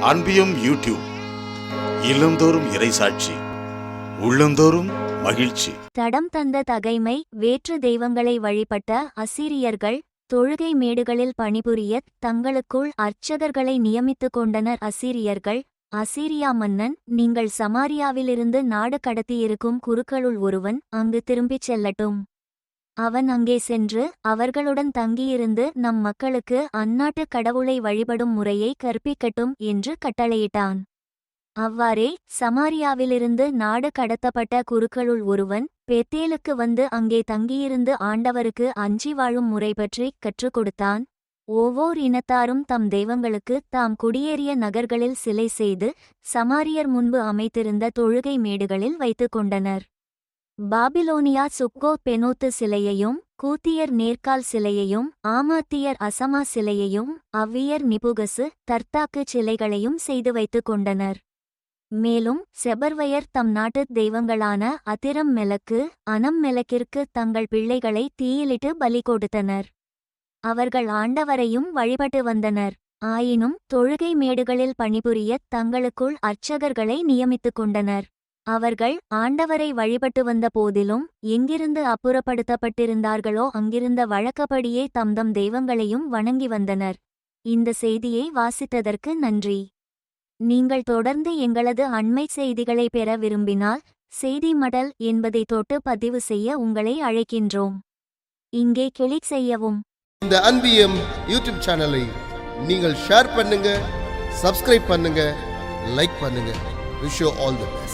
அன்பியும் YouTube இல்லந்தோறும் இறைசாட்சி உள்ளந்தோறும் மகிழ்ச்சி. தடம் தந்த தகைமை வேற்று தெய்வங்களை வழிபட்ட அசீரியர்கள் தொழுகை மேடுகளில் பணிபுரிய தங்களுக்குள் அர்ச்சகர்களை நியமித்துக் கொண்டனர் அசீரியர்கள் அசீரியா மன்னன் நீங்கள் சமாரியாவிலிருந்து நாடு கடத்தியிருக்கும் குருக்களுள் ஒருவன் அங்கு திரும்பிச் செல்லட்டும். அவன் அங்கே சென்று அவர்களுடன் தங்கியிருந்து நம் மக்களுக்கு அந்நாட்டு கடவுளை வழிபடும் முறையை கற்பிக்கட்டும் என்று கட்டளையிட்டான். அவ்வாறே சமாரியாவிலிருந்து நாடு கடத்தப்பட்ட குருக்களுள் ஒருவன் பெத்தேலுக்கு வந்து அங்கே தங்கியிருந்து ஆண்டவருக்கு அஞ்சி வாழும் முறை பற்றி கற்றுக் கொடுத்தான். ஒவ்வொர் இனத்தாரும் தம் தெய்வங்களுக்கு தாம் குடியேறிய நகர்களில் சிலை செய்து சமாரியர் முன்பு அமைத்திருந்த தொழுகை மேடுகளில் வைத்துக் கொண்டனர். பாபிலோனியா சுக்கோ பெனோத்து சிலையையும் கூத்தியர் நேர்கால் சிலையையும் ஆமாத்தியர் அசமா சிலையையும் அவ்வியர் நிபுகசு தர்த்தாக்கு சிலைகளையும் செய்து வைத்துக் கொண்டனர். மேலும் செபர்வையர் தம் நாட்டுத் தெய்வங்களான அதிரம் மெலக்கு அனம் மெலக்கிற்கு தங்கள் பிள்ளைகளை தீயிலிட்டு பலி கொடுத்தனர். அவர்கள் ஆண்டவரையும் வழிபட்டு வந்தனர். ஆயினும் தொழுகை மேடுகளில் பணிபுரிய தங்களுக்குள் அர்ச்சகர்களை நியமித்துக் கொண்டனர். அவர்கள் ஆண்டவரை வழிபட்டு வந்த போதிலும் எங்கிருந்து அப்புறப்படுத்தப்பட்டிருந்தார்களோ அங்கிருந்த வழக்கப்படியே தம்தம் தெய்வங்களையும் வணங்கி வந்தனர். இந்த செய்தியை வாசித்ததற்கு நன்றி. நீங்கள் தொடர்ந்து எங்களது அண்மை செய்திகளை பெற விரும்பினால் செய்தி மடல் என்பதை தொட்டு பதிவு செய்ய உங்களை அழைக்கின்றோம். இங்கே கிளிக் செய்யவும். இந்த அன்பியம் யூடியூப் சேனலை நீங்கள் ஷேர் பண்ணுங்க சப்ஸ்கிரைப் பண்ணுங்க லைக் பண்ணுங்க. Wish all the best